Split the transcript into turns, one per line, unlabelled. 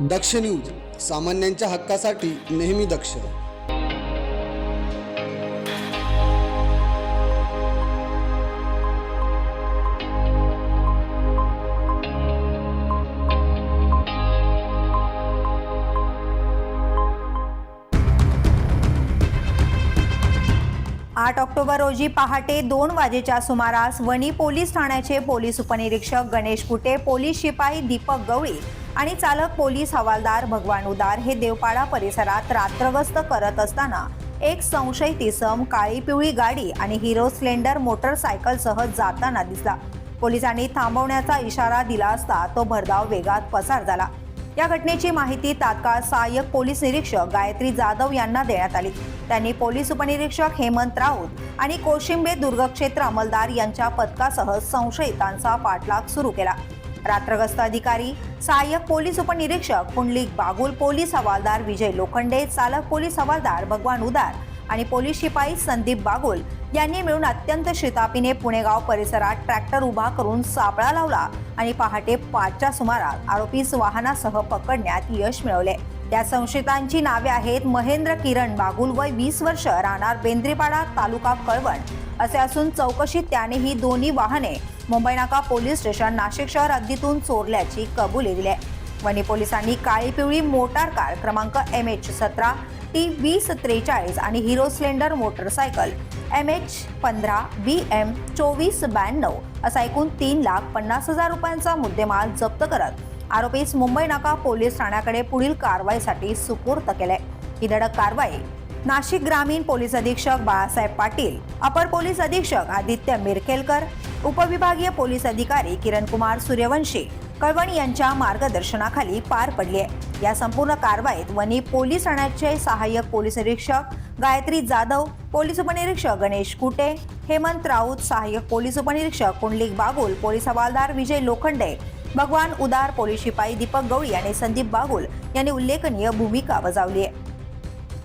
दक्ष news सामान्यांच्या हक्कासाठी नेहमी दक्ष.
आठ ऑक्टोबर रोजी पहाटे दोन वाजेच्या सुमारास वणी पोलीस ठाण्याचे पोलीस उपनिरीक्षक गणेश कुटे पोलीस शिपाई दीपक गवळी आणि चालक पोलीस हवालदार भगवान उदार हे देवपाडा परिसरात रात्रगस्त करत असताना एक संशयित इसम काळी पिवळी गाडी आणि हिरो स्प्लेंडर मोटरसायकलसह जाताना दिसला. पोलिसांनी थांबवण्याचा इशारा दिला असता तो भरधाव वेगात पसार झाला. या घटनेची माहिती तात्काळ सहाय्यक पोलीस निरीक्षक गायत्री जाधव यांना देण्यात आली. त्यांनी पोलीस उपनिरीक्षक हेमंत राऊत आणि कोशिंबे दुर्गक्षेत्र अंमलदार यांच्या पथकासह संशयितांचा पाठलाग सुरू केला. रात्रगस्त अधिकारी सहाय्यक पोलीस उपनिरीक्षक पुंडलिक बागुल पोलीस हवालदार विजय लोखंडे चालक पोलीस हवालदार भगवान उदार आणि पोलीस शिपाई संदीप बागुल यांनी मिळून अत्यंत शितापीने पुणेगाव परिसरात ट्रॅक्टर उभा करून सापळा लावला आणि पहाटे पाचच्या सुमारास आरोपीस वाहनासह पकडण्यात यश मिळवले. या संशयितांची नावे आहेत महेंद्र किरण बागुल वय वीस वर्ष राहणार बेंद्रीपाडा तालुका कळवण. असे असून चौकशीत त्याने ही दोन्ही वाहने मुंबई नाका पोलीस स्टेशन नाशिक शहर हद्दीतून चोरल्याची कबुली दिली आहे. वणी पोलिसांनी काळी पिवळी मोटार कार क्रमांक एम एच सतरा टी वीस त्रेचाळीस आणि Hero Splendor motorcycle M H पंधरा बी एम चोवीस ब्याण्णव असा एकूण तीन लाख पन्नास हजार रुपयांचा मुद्देमाल जप्त करत आरोपीस मुंबई नाका पोलीस ठाण्याकडे पुढील कारवाईसाठी सुपूर्त केले ही धडक कारवाई नाशिक ग्रामीण पोलीस अधीक्षक बाळासाहेब पाटील अपर पोलीस अधीक्षक आदित्य मिरखेलकर उपविभागीय पोलीस अधिकारी किरण कुमार सूर्यवंशी कळवण यांच्या मार्गदर्शनाखाली पार पडली आहे. या संपूर्ण कारवाईत वनी पोलीस ठाण्याचे सहाय्यक पोलीस अधीक्षक गायत्री जाधव पोलीस उपनिरीक्षक गणेश कुटे हेमंत राऊत सहाय्यक पोलीस उपनिरीक्षक कुंडलिक बागुल पोलीस हवालदार विजय लोखंडे भगवान उदार पोलीस शिपाई दीपक गवळी आणि संदीप बागुल यांनी उल्लेखनीय भूमिका बजावली आहे.